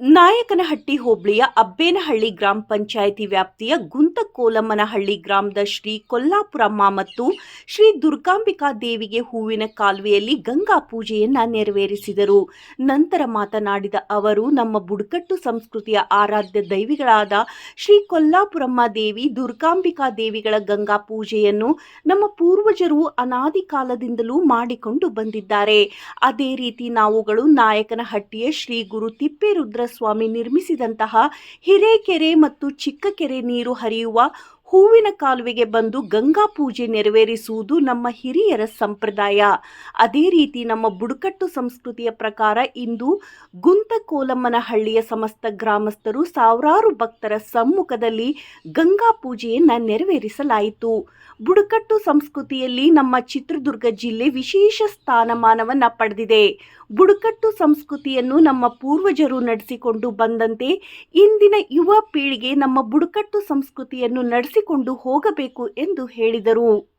ನಾಯಕನಹಟ್ಟಿ ಹೋಬಳಿಯ ಅಬ್ಬೇನಹಳ್ಳಿ ಗ್ರಾಮ ಪಂಚಾಯಿತಿ ವ್ಯಾಪ್ತಿಯ ಗುಂತಕೋಲಮ್ಮನಹಳ್ಳಿ ಗ್ರಾಮದ ಶ್ರೀ ಕೊಲ್ಲಾಪುರಮ್ಮ ಮತ್ತು ಶ್ರೀ ದುರ್ಗಾಂಬಿಕಾ ದೇವಿಗೆ ಹೂವಿನ ಕಾಲುವೆಯಲ್ಲಿ ಗಂಗಾ ಪೂಜೆಯನ್ನ ನೆರವೇರಿಸಿದರು. ನಂತರ ಮಾತನಾಡಿದ ಅವರು, ನಮ್ಮ ಬುಡಕಟ್ಟು ಸಂಸ್ಕೃತಿಯ ಆರಾಧ್ಯ ದೈವಿಗಳಾದ ಶ್ರೀ ಕೊಲ್ಲಾಪುರಮ್ಮ ದೇವಿ, ದುರ್ಗಾಂಬಿಕಾ ದೇವಿಗಳ ಗಂಗಾ ಪೂಜೆಯನ್ನು ನಮ್ಮ ಪೂರ್ವಜರು ಅನಾದಿ ಕಾಲದಿಂದಲೂ ಮಾಡಿಕೊಂಡು ಬಂದಿದ್ದಾರೆ. ಅದೇ ರೀತಿ ನಾವುಗಳು ನಾಯಕನಹಟ್ಟಿಯ ಶ್ರೀ ಗುರು ತಿಪ್ಪೇರುದ್ರ ಸ್ವಾಮಿ ನಿರ್ಮಿಸಿದಂತಹ ಹಿರೇಕೆರೆ ಮತ್ತು ಚಿಕ್ಕಕೆರೆ ನೀರು ಹರಿಯುವ ಹೂವಿನ ಕಾಲುವೆಗೆ ಬಂದು ಗಂಗಾ ಪೂಜೆ ನೆರವೇರಿಸುವುದು ನಮ್ಮ ಹಿರಿಯರ ಸಂಪ್ರದಾಯ. ಅದೇ ರೀತಿ ನಮ್ಮ ಬುಡಕಟ್ಟು ಸಂಸ್ಕೃತಿಯ ಪ್ರಕಾರ ಇಂದು ಗುಂತಕೋಲಮ್ಮನಹಳ್ಳಿಯ ಸಮಸ್ತ ಗ್ರಾಮಸ್ಥರು ಸಾವಿರಾರು ಭಕ್ತರ ಸಮ್ಮುಖದಲ್ಲಿ ಗಂಗಾ ಪೂಜೆಯನ್ನು ನೆರವೇರಿಸಲಾಯಿತು. ಬುಡಕಟ್ಟು ಸಂಸ್ಕೃತಿಯಲ್ಲಿ ನಮ್ಮ ಚಿತ್ರದುರ್ಗ ಜಿಲ್ಲೆ ವಿಶೇಷ ಸ್ಥಾನಮಾನವನ್ನು ಪಡೆದಿದೆ. ಬುಡಕಟ್ಟು ಸಂಸ್ಕೃತಿಯನ್ನು ನಮ್ಮ ಪೂರ್ವಜರು ನಡೆಸಿಕೊಂಡು ಬಂದಂತೆ ಇಂದಿನ ಯುವ ಪೀಳಿಗೆ ನಮ್ಮ ಬುಡಕಟ್ಟು ಸಂಸ್ಕೃತಿಯನ್ನು ನಡೆಸಿಕೊಂಡು ಹೋಗಬೇಕು ಎಂದು ಹೇಳಿದರು.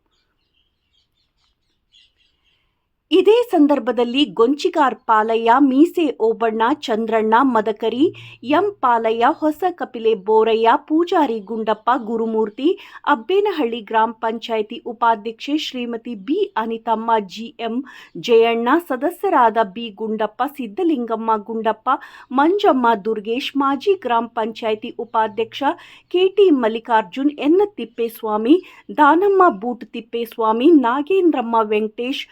ಇದೇ ಸಂದರ್ಭದಲ್ಲಿ ಗೊಂಚಿಗಾರ್ ಪಾಲಯ್ಯ, ಮೀಸೆ ಓಬಣ್ಣ, ಚಂದ್ರಣ್ಣ, ಮದಕರಿ, ಎಂ ಪಾಲಯ್ಯ, ಹೊಸ ಕಪಿಲೆ ಬೋರಯ್ಯ, ಪೂಜಾರಿ ಗುಂಡಪ್ಪ, ಗುರುಮೂರ್ತಿ, ಅಬ್ಬೇನಹಳ್ಳಿ ಗ್ರಾಮ ಪಂಚಾಯಿತಿ ಉಪಾಧ್ಯಕ್ಷೆ ಶ್ರೀಮತಿ ಬಿ ಅನಿತಮ್ಮ, ಜಿಎಂ ಜಯಣ್ಣ, ಸದಸ್ಯರಾದ ಬಿ ಗುಂಡಪ್ಪ ಸಿದ್ದಲಿಂಗಮ್ಮ ಗುಂಡಪ್ಪ, ಮಂಜಮ್ಮ ದುರ್ಗೇಶ್, ಮಾಜಿ ಗ್ರಾಮ ಪಂಚಾಯಿತಿ ಉಪಾಧ್ಯಕ್ಷ ಕೆಟಿ ಮಲ್ಲಿಕಾರ್ಜುನ್ ಎನ್ನ ತಿಪ್ಪೇಸ್ವಾಮಿ, ದಾನಮ್ಮ ಬೂಟ್ ತಿಪ್ಪೇಸ್ವಾಮಿ, ನಾಗೇಂದ್ರಮ್ಮ ವೆಂಕಟೇಶ್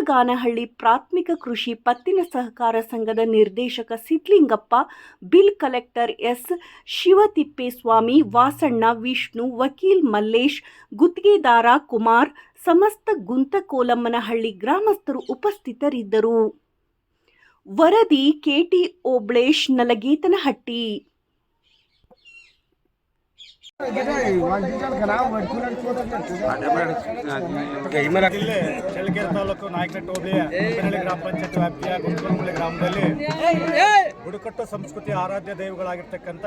ಗುಜ್ಜಗಾನಹಳ್ಳಿ ಪ್ರಾಥಮಿಕ ಕೃಷಿ ಪತ್ತಿನ ಸಹಕಾರ ಸಂಘದ ನಿರ್ದೇಶಕ Sidlingappa, bill collector S Shivathippeswamy, Vasanna Vishnu, ವಕೀಲ್ ಮಲ್ಲೇಶ್, ಗುತ್ತಿಗೆದಾರ ಕುಮಾರ್, ಸಮಸ್ತ ಗುಂತಕೋಲಮ್ಮನಹಳ್ಳಿ ಗ್ರಾಮಸ್ಥರು ಉಪಸ್ಥಿತರಿದ್ದರು. ವರದಿ ಕೆಟಿ ಓಬ್ಳೇಶ್, ನಲಗೇತನಹಟ್ಟಿ. ಚಳ್ಳಕೆರೆ ತಾಲೂಕು ನಾಯಕನಹಟ್ಟಿ ಹೋಬಳಿಯ ಗ್ರಾಮ ಪಂಚಾಯತ್ ವ್ಯಾಪ್ತಿಯ ಗುಂತೂರುಮಳ್ಳಿ ಗ್ರಾಮದಲ್ಲಿ ಬುಡಕಟ್ಟು ಸಂಸ್ಕೃತಿ ಆರಾಧ್ಯ ದೈವಗಳಾಗಿರ್ತಕ್ಕಂಥ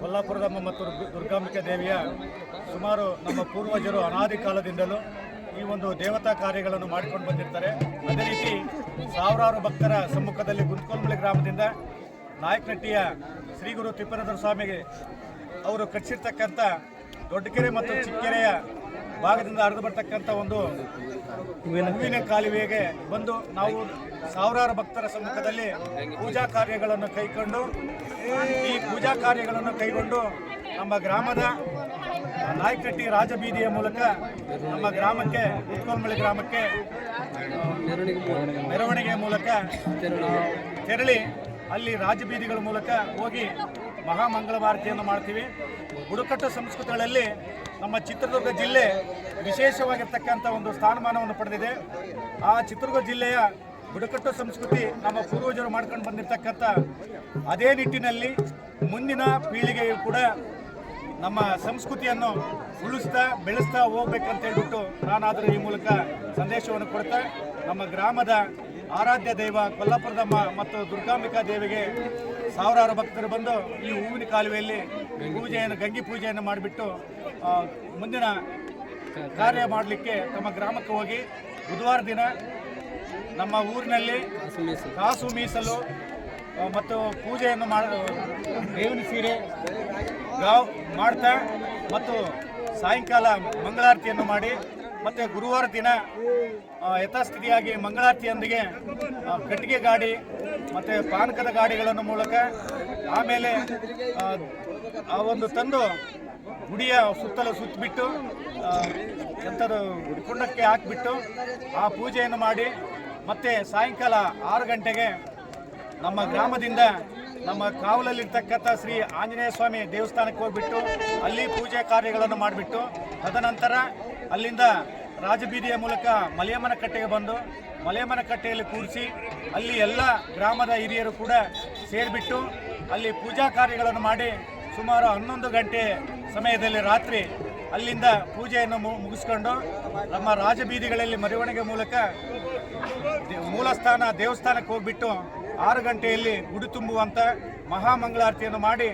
ಕೊಲ್ಲಾಪುರದಮ್ಮ ಮತ್ತು ದುರ್ಗ- ದುರ್ಗಾಂಬಿಕೆ ದೇವಿಯ ಸುಮಾರು ನಮ್ಮ ಪೂರ್ವಜರು ಅನಾದಿ ಕಾಲದಿಂದಲೂ ಈ ಒಂದು ದೇವತಾ ಕಾರ್ಯಗಳನ್ನು ಮಾಡಿಕೊಂಡು ಬಂದಿರ್ತಾರೆ. ಅದೇ ರೀತಿ ಸಾವಿರಾರು ಭಕ್ತರ ಸಮ್ಮುಖದಲ್ಲಿ ಗುಂತ್ಕೊಲ್ಮಳ್ಳಿ ಗ್ರಾಮದಿಂದ ನಾಯಕನಟ್ಟಿಯ ಶ್ರೀ ಗುರು ತಿಪ್ಪರದ್ರ ಸ್ವಾಮಿಗೆ ಅವರು ಕಟ್ಟಿಸಿರ್ತಕ್ಕಂಥ ದೊಡ್ಡಕೆರೆ ಮತ್ತು ಚಿಕ್ಕೆರೆಯ ಭಾಗದಿಂದ ಹರಿದು ಬರ್ತಕ್ಕಂಥ ಒಂದು ಹೂವಿನ ಕಾಲುವೆಗೆ ಬಂದು ನಾವು ಸಾವಿರಾರು ಭಕ್ತರ ಸಮ್ಮುಖದಲ್ಲಿ ಪೂಜಾ ಕಾರ್ಯಗಳನ್ನು ಕೈಗೊಂಡು ಈ ಪೂಜಾ ಕಾರ್ಯಗಳನ್ನು ಕೈಗೊಂಡು ನಮ್ಮ ಗ್ರಾಮದ ನಾಯ್ಕಟ್ಟಿ ರಾಜಬೀದಿಯ ಮೂಲಕ ನಮ್ಮ ಗ್ರಾಮಕ್ಕೆ ಉತ್ಕೊಲ್ಮಳ್ಳಿ ಗ್ರಾಮಕ್ಕೆ, ಮೆರವಣಿಗೆ ಮೂಲಕ, ತೆರಳಿ. ಅಲ್ಲಿ ರಾಜಬೀದಿಗಳ ಮೂಲಕ ಹೋಗಿ ಮಹಾಮಂಗಳಾರತಿಯನ್ನು ಮಾಡ್ತೀವಿ. ಬುಡಕಟ್ಟು ಸಂಸ್ಕೃತಿಗಳಲ್ಲಿ ನಮ್ಮ ಚಿತ್ರದುರ್ಗ ಜಿಲ್ಲೆ ವಿಶೇಷವಾಗಿರ್ತಕ್ಕಂಥ ಒಂದು ಸ್ಥಾನಮಾನವನ್ನು ಪಡೆದಿದೆ. ಆ ಚಿತ್ರದುರ್ಗ ಜಿಲ್ಲೆಯ ಬುಡಕಟ್ಟು ಸಂಸ್ಕೃತಿ ನಮ್ಮ ಪೂರ್ವಜರು ಮಾಡ್ಕೊಂಡು ಬಂದಿರತಕ್ಕಂಥ ಅದೇ ನಿಟ್ಟಿನಲ್ಲಿ ಮುಂದಿನ ಪೀಳಿಗೆಯು ಕೂಡ ನಮ್ಮ ಸಂಸ್ಕೃತಿಯನ್ನು ಉಳಿಸ್ತಾ, ಬೆಳೆಸ್ತಾ ಹೋಗ್ಬೇಕಂತ ಹೇಳ್ಬಿಟ್ಟು ನಾನಾದರೂ ಈ ಮೂಲಕ ಸಂದೇಶವನ್ನು ಕೊಡ್ತಾ, ನಮ್ಮ ಗ್ರಾಮದ ಆರಾಧ್ಯ ದೈವ ಕೊಲ್ಲಾಪುರದಮ್ಮ ಮತ್ತು ದುರ್ಗಾಂಬಿಕಾ ದೇವಿಗೆ ಸಾವಿರಾರು ಭಕ್ತರು ಬಂದು ಈ ಹೂವಿನ ಕಾಲುವೆಯಲ್ಲಿ ಪೂಜೆಯನ್ನು, ಗಂಗಿ ಪೂಜೆಯನ್ನು ಮಾಡಿಬಿಟ್ಟು ಮುಂದಿನ ಕಾರ್ಯ ಮಾಡಲಿಕ್ಕೆ ತಮ್ಮ ಗ್ರಾಮಕ್ಕೆ ಹೋಗಿ ಬುಧವಾರ ದಿನ ನಮ್ಮ ಊರಿನಲ್ಲಿ ಕಾಸು ಮೀಸಲು ಮತ್ತು ಪೂಜೆಯನ್ನು ಮಾಡ ಬೇವಿನ ಸೀರೆ ಗಾವ್ ಮಾಡ್ತಾ ಮತ್ತು ಸಾಯಂಕಾಲ ಮಂಗಳಾರತಿಯನ್ನು ಮಾಡಿ ಮತ್ತು ಗುರುವಾರ ದಿನ ಯಥಾಸ್ಥಿತಿಯಾಗಿ ಮಂಗಳಾರತಿಯೊಂದಿಗೆ ಕಟ್ಟಿಗೆ ಗಾಡಿ ಮತ್ತು ಪಾನಕದ ಗಾಡಿಗಳನ್ನು ಮೂಲಕ ಆಮೇಲೆ ಆ, ಒಂದು ತಂದು ಗುಡಿಯ ಸುತ್ತಲೂ ಸುತ್ತಿಬಿಟ್ಟು ಎಂಥದ್ದು ಕುಂಡಕ್ಕೆ ಹಾಕಿಬಿಟ್ಟು ಆ ಪೂಜೆಯನ್ನು ಮಾಡಿ ಮತ್ತೆ ಸಾಯಂಕಾಲ ಆರು ಗಂಟೆಗೆ ನಮ್ಮ ಗ್ರಾಮದಿಂದ ನಮ್ಮ ಕಾವಲಲ್ಲಿರ್ತಕ್ಕಂಥ ಶ್ರೀ ಆಂಜನೇಯ ಸ್ವಾಮಿ ದೇವಸ್ಥಾನಕ್ಕೆ ಹೋಗ್ಬಿಟ್ಟು ಅಲ್ಲಿ ಪೂಜೆ ಕಾರ್ಯಗಳನ್ನು ಮಾಡಿಬಿಟ್ಟು ತದನಂತರ ಅಲ್ಲಿಂದ ರಾಜಬೀದಿಯ ಮೂಲಕ ಮಲೆಯಮ್ಮನ ಕಟ್ಟೆಗೆ ಬಂದು ಮಲೆಯಮ್ಮನ ಕಟ್ಟೆಯಲ್ಲಿ ಕೂರಿಸಿ ಅಲ್ಲಿ ಎಲ್ಲ ಗ್ರಾಮದ ಹಿರಿಯರು ಕೂಡ ಸೇರಿಬಿಟ್ಟು ಅಲ್ಲಿ ಪೂಜಾ ಕಾರ್ಯಗಳನ್ನು ಮಾಡಿ ಸುಮಾರು ಹನ್ನೊಂದು ಗಂಟೆ ಸಮಯದಲ್ಲಿ ರಾತ್ರಿ ಅಲ್ಲಿಂದ ಪೂಜೆಯನ್ನು ಮುಗಿಸ್ಕೊಂಡು ನಮ್ಮ ರಾಜಬೀದಿಗಳಲ್ಲಿ ಮೆರವಣಿಗೆ ಮೂಲಕ ಮೂಲಸ್ಥಾನ, ದೇವಸ್ಥಾನಕ್ಕೆ ಹೋಗ್ಬಿಟ್ಟು ಆರು ಗಂಟೆಯಲ್ಲಿ ಗುಡಿ ತುಂಬುವಂಥ ಮಹಾಮಂಗಳಾರತಿಯನ್ನು ಮಾಡಿ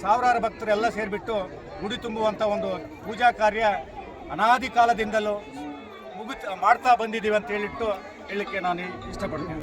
ಸಾವಿರಾರು ಭಕ್ತರು ಎಲ್ಲ ಸೇರಿಬಿಟ್ಟು ಗುಡಿ ತುಂಬುವಂಥ ಒಂದು ಪೂಜಾ ಕಾರ್ಯ ಅನಾದಿ ಕಾಲದಿಂದಲೂ ಮುಗಿತ ಮಾಡ್ತಾ ಬಂದಿದ್ದೀವಿ ಅಂತ ಹೇಳಿಟ್ಟು ಹೇಳಲಿಕ್ಕೆ ನಾನು ಇಷ್ಟಪಡ್ತೀನಿ.